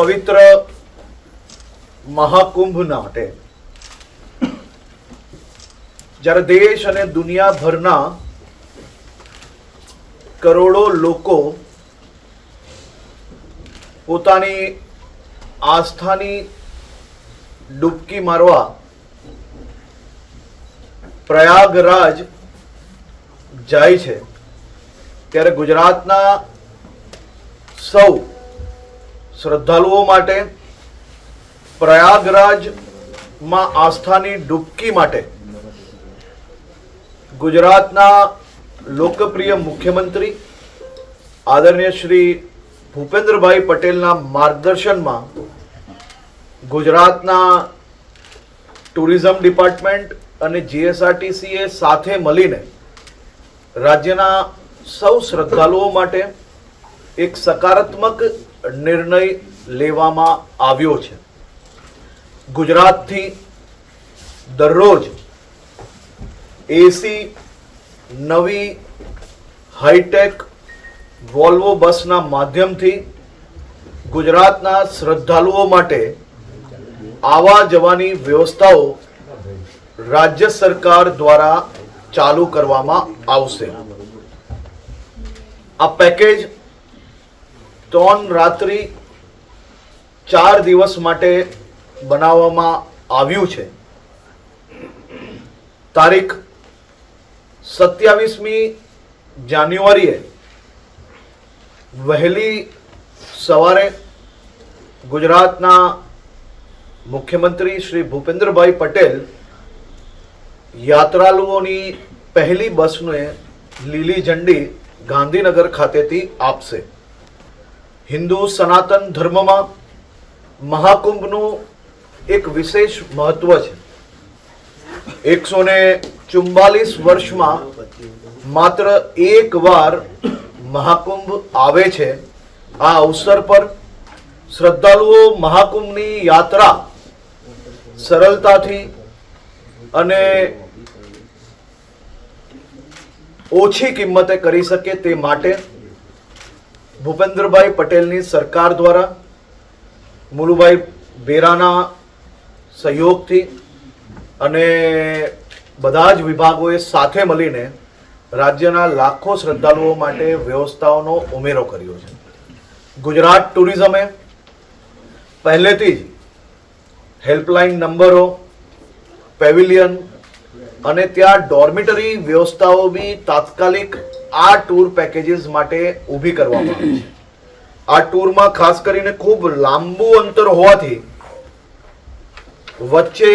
પવિત્ર મહાકુંભ માટે જ્યારે દેશ અને દુનિયાભરના કરોડો લોકો પોતાની આસ્થાની ડૂબકી મારવા પ્રયાગરાજ જાય છે, ત્યારે ગુજરાતના સૌ શ્રદ્ધાળુઓ માટે પ્રયાગરાજમાં આસ્થાની ડૂબકી માટે, ગુજરાતના લોકપ્રિય મુખ્યમંત્રી આદરણીય શ્રી ભૂપેન્દ્રભાઈ પટેલના માર્ગદર્શનમાં ગુજરાતના ટુરિઝમ ડિપાર્ટમેન્ટ અને જીએસઆરટીસીએ સાથે મળીને રાજ્યના સૌ શ્રદ્ધાળુઓ માટે એક સકારાત્મક નિર્ણય લેવામાં આવ્યો છે. ગુજરાતથી દરરોજ એસી નવી હાઈટેક વોલ્વો બસના માધ્યમથી ગુજરાતના શ્રદ્ધાળુઓ માટે આવા જવાની વ્યવસ્થાઓ રાજ્ય સરકાર દ્વારા ચાલુ કરવામાં આવશે. આ પેકેજ ત્રણ રાત્રિ ચાર દિવસ માટે બનાવવામાં આવ્યું છે. તારીખ સત્યાવીસમી જાન્યુઆરીએ વહેલી સવારે ગુજરાતના મુખ્યમંત્રી શ્રી ભૂપેન્દ્રભાઈ પટેલ યાત્રાળુઓની પહેલી બસને લીલી ઝંડી ગાંધીનગર ખાતેથી આપશે. હિન્દુ સનાતન ધર્મમાં મહાકુંભનું એક વિશેષ મહત્વ છે. એકસો ને ચુમ્બાલીસ વર્ષમાં માત્ર એક વાર મહાકુંભ આવે છે. આ અવસર પર શ્રદ્ધાળુઓ મહાકુંભની યાત્રા સરળતાથી અને ઓછી કિંમતે કરી શકે તે માટે ભૂપેન્દ્રભાઈ પટેલની સરકાર દ્વારા મુલુભાઈ બેરાના સહયોગથી અને બધા જ વિભાગોએ સાથે મળીને રાજ્યના લાખો શ્રદ્ધાળુઓ માટે વ્યવસ્થાઓનો ઉમેરો કર્યો છે. ગુજરાત ટુરિઝમે પહેલેથી જ હેલ્પલાઇન નંબરો, પેવિલિયન અને ત્યાં ડોર્મિટરી વ્યવસ્થાઓ બી તાત્કાલિક આ ટૂર પેકેજીસ માટે ઊભી કરવામાં આવી છે. આ ટૂરમાં ખાસ કરીને ખૂબ લાંબુ અંતર હોવાથી વચ્ચે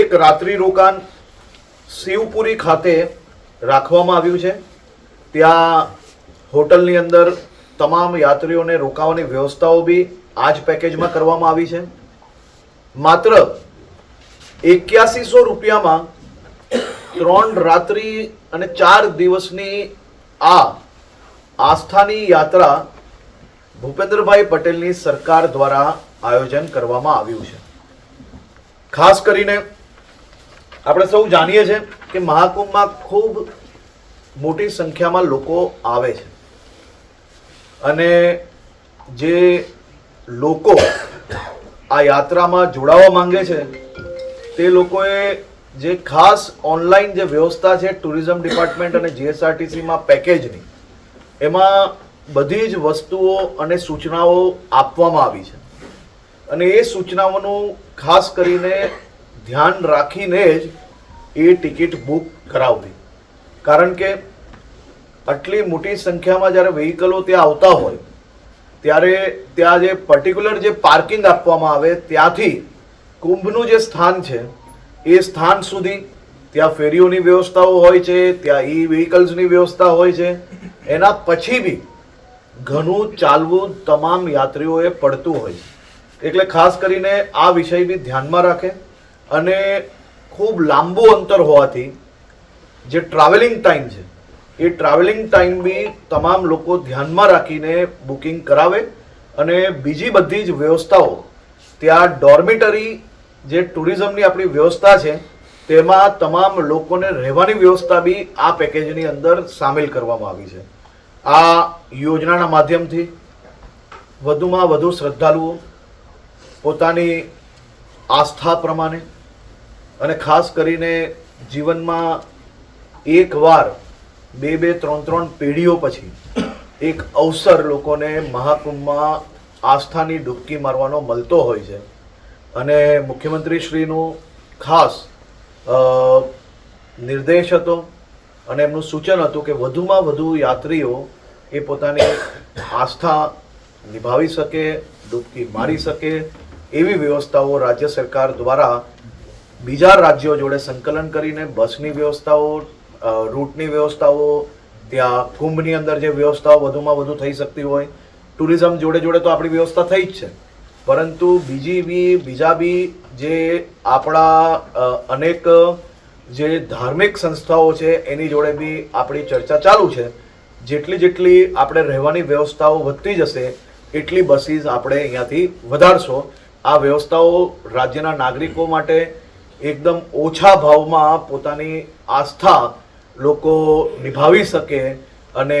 એક રાત્રિ રોકાણ શિવપુરી ખાતે રાખવામાં આવ્યું છે. ત્યાં હોટલની અંદર તમામ યાત્રીઓને રોકાવાની વ્યવસ્થાઓ બી આ જ પેકેજમાં કરવામાં આવી છે. માત્ર એક્યાસીસો રૂપિયામાં ત્રણ રાત્રિ અને ચાર દિવસની આ આસ્થાની યાત્રા ભૂપેન્દ્રભાઈ પટેલની સરકાર દ્વારા આયોજન કરવામાં આવ્યું છે. ખાસ કરીને આપણે સૌ જાણીએ છીએ કે મહાકુંભમાં ખૂબ મોટી સંખ્યામાં લોકો આવે છે. અને જે લોકો આ યાત્રામાં જોડાવા માંગે છે, તે લોકોએ જે ખાસ ઓનલાઈન જે વ્યવસ્થા છે ટુરિઝમ ડિપાર્ટમેન્ટ અને જીએસઆરટીસીમાં પેકેજની, એમાં બધી જ વસ્તુઓ અને સૂચનાઓ આપવામાં આવી છે. અને એ સૂચનાઓનું ખાસ કરીને ધ્યાન રાખીને જ એ ટિકિટ બુક કરાવવી. કારણ કે આટલી મોટી સંખ્યામાં જ્યારે વ્હીકલો ત્યાં આવતા હોય, ત્યારે ત્યાં જે પર્ટિક્યુલર જે પાર્કિંગ આપવામાં આવે ત્યાંથી કુંભનું જે સ્થાન છે એ સ્થાન સુધી ત્યાં ફેરીઓની વ્યવસ્થાઓ હોય છે, ત્યાં ઈ વ્હીકલ્સની વ્યવસ્થા હોય છે. એના પછી બી ઘણું ચાલવું તમામ યાત્રીઓએ પડતું હોય છે. એટલે ખાસ કરીને આ વિષય બી ધ્યાનમાં રાખે અને ખૂબ લાંબુ અંતર હોવાથી જે ટ્રાવેલિંગ ટાઈમ છે, એ ટ્રાવેલિંગ ટાઈમ બી તમામ લોકો ધ્યાનમાં રાખીને બુકિંગ કરાવે અને બીજી બધી જ વ્યવસ્થાઓ, ત્યાં ડોર્મિટરી જે ટુરિઝમની આપણી વ્યવસ્થા છે, તેમાં તમામ લોકોને રહેવાની વ્યવસ્થા બી આ પેકેજની અંદર સામેલ કરવામાં આવી છે. આ યોજનાના માધ્યમથી વધુમાં વધુ શ્રદ્ધાળુઓ પોતાની આસ્થા પ્રમાણે અને ખાસ કરીને જીવનમાં એકવાર બે બે, ત્રણ ત્રણ પેઢીઓ પછી એક અવસર લોકોને મહાકુંભમાં આસ્થાની ડૂબકી મારવાનો મળતો હોય છે. અને મુખ્યમંત્રીશ્રીનું ખાસ નિર્દેશ હતો અને એમનું સૂચન હતું કે વધુમાં વધુ યાત્રીઓ એ પોતાની આસ્થા નિભાવી શકે, ડૂબકી મારી શકે એવી વ્યવસ્થાઓ રાજ્ય સરકાર દ્વારા બીજા રાજ્યો જોડે સંકલન કરીને બસની વ્યવસ્થાઓ રૂટની વ્યવસ્થાઓ, ત્યાં કુંભની અંદર જે વ્યવસ્થાઓ વધુમાં વધુ થઈ શકતી હોય, ટુરિઝમ જોડે જોડે તો આપણી વ્યવસ્થા થઈ જ છે. પરંતુ બીજી બી, બીજા બી જે આપણા અનેક, જે ધાર્મિક સંસ્થાઓ છે, એની જોડે બી આપણી ચર્ચા ચાલુ છે. જેટલી જેટલી આપણે રહેવાની વ્યવસ્થાઓ વધતી જશે, એટલી બસીસ આપણે અહીંયાથી વધારશો. આ વ્યવસ્થાઓ રાજ્યના નાગરિકો માટે એકદમ ઓછા ભાવમાં પોતાની આસ્થા લોકો નિભાવી શકે અને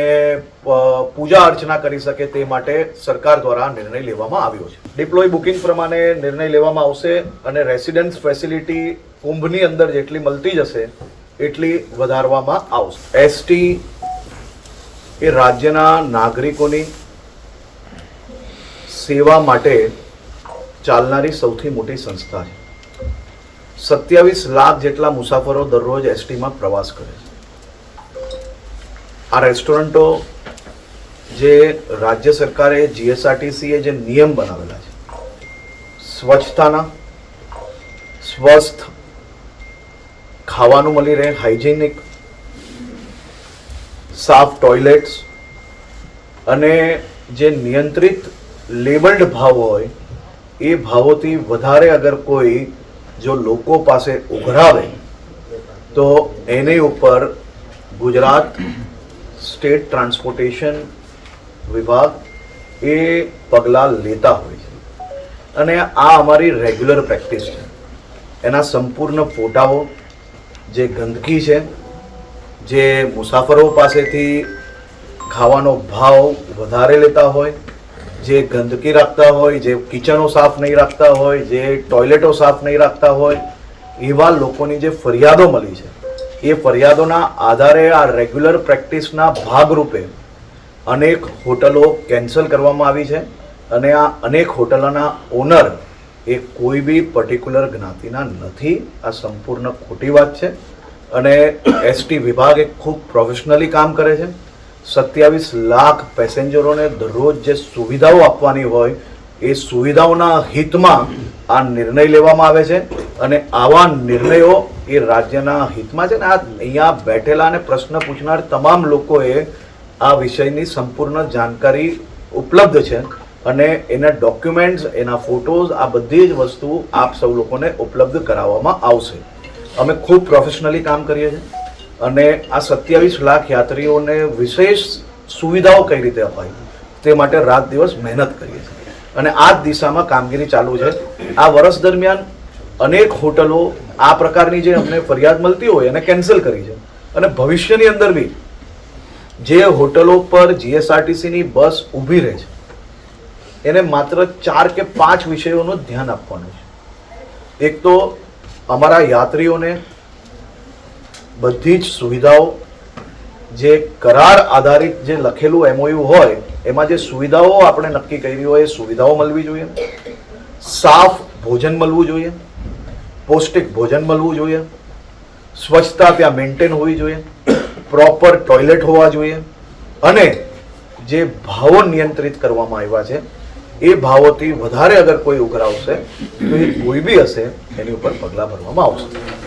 પૂજા અર્ચના કરી શકે તે માટે સરકાર દ્વારા નિર્ણય લેવામાં આવ્યો છે. ડિપ્લોય બુકિંગ પ્રમાણે નિર્ણય લેવામાં આવશે અને રેસિડન્સ ફેસિલિટી કુંભની અંદર જેટલી મળતી જશે, એટલી વધારવામાં આવશે. એસટી એ રાજ્યના નાગરિકોની સેવા માટે ચાલનારી સૌથી મોટી સંસ્થા છે. સત્યાવીસ લાખ જેટલા મુસાફરો દરરોજ એસટીમાં પ્રવાસ કરે છે. આ રેસ્ટોરન્ટો જે રાજ્ય સરકારે જીએસઆરટીસીએ જે નિયમ બનાવેલા છે, સ્વચ્છતાના, સ્વસ્થ ખાવાનું મળી રહે, હાઇજેનિક, સાફ ટોયલેટ્સ અને જે નિયંત્રિત લેબલ્ડ ભાવ હોય, એ ભાવોથી વધારે અગર કોઈ જો લોકો પાસે ઉઘરાવે, તો એની ઉપર ગુજરાત સ્ટેટ ટ્રાન્સપોર્ટેશન વિભાગ એ પગલાં લેતા હોય છે. અને આ અમારી રેગ્યુલર પ્રેક્ટિસ છે. એના સંપૂર્ણ ફોટાઓ જે ગંદકી છે, જે મુસાફરો પાસેથી ખાવાનો ભાવ વધારે લેતા હોય, જે ગંદકી રાખતા હોય, જે કિચનો સાફ નહીં રાખતા હોય, જે ટોયલેટો સાફ નહીં રાખતા હોય, એવા લોકોની જે ફરિયાદો મળી છે, એ ફરિયાદોના આધારે આ રેગ્યુલર પ્રેક્ટિસના ભાગરૂપે અનેક હોટલો કેન્સલ કરવામાં આવી છે અને આ અનેક હોટલોના ઓનર એ કોઈ બી પર્ટિક્યુલર જ્ઞાતિના નથી. આ સંપૂર્ણ ખોટી વાત છે અને એસટી વિભાગ એ ખૂબ પ્રોફેશનલી કામ કરે છે. સત્યાવીસ લાખ પેસેન્જરોને દરરોજ જે સુવિધાઓ આપવાની હોય એ સુવિધાઓના હિતમાં આ નિર્ણય લેવામાં આવે છે અને આવા નિર્ણયો એ રાજ્યના હિતમાં છે ને આ અહીંયા બેઠેલા અને પ્રશ્ન પૂછનાર તમામ લોકોએ આ વિષયની સંપૂર્ણ જાણકારી ઉપલબ્ધ છે અને એના ડોક્યુમેન્ટ્સ એના ફોટોઝ આ બધી જ વસ્તુ આપ સૌ લોકોને ઉપલબ્ધ કરાવવામાં આવશે. અમે ખૂબ પ્રોફેશનલી કામ કરીએ છીએ અને આ સત્યાવીસ લાખ યાત્રીઓને વિશેષ સુવિધાઓ કઈ રીતે અપાય તે માટે રાત દિવસ મહેનત કરીએ છીએ. અને આ જ દિશામાં કામગીરી ચાલુ છે. આ વર્ષ દરમિયાન અનેક હોટલો આ પ્રકારની જે અમને ફરિયાદ મળતી હોય એને કેન્સલ કરી છે. અને ભવિષ્યની અંદર બી જે હોટલો પર જીએસઆરટીસીની બસ ઊભી રહે છે. એને માત્ર ચાર કે પાંચ વિષયોનું ધ્યાન આપવાનું છે. એક તો અમારા યાત્રીઓને બધી જ સુવિધાઓ જે કરાર આધારિત જે લખેલું એમઓયુ હોય, એમાં જે સુવિધાઓ આપણે નક્કી કરી હોય એ સુવિધાઓ મળવી જોઈએ. સાફ ભોજન મળવું જોઈએ. પૌષ્ટિક ભોજન મળવું જોઈએ. સ્વચ્છતા ત્યાં મેન્ટેન હોવી જોઈએ. પ્રોપર ટોયલેટ હોવા જોઈએ અને જે ભાવો નિયંત્રિત કરવામાં આવ્યા છે, એ ભાવોથી વધારે અગર કોઈ ઉઘરાવશે, તો એ કોઈ બી હશે, એની ઉપર પગલાં ભરવામાં આવશે.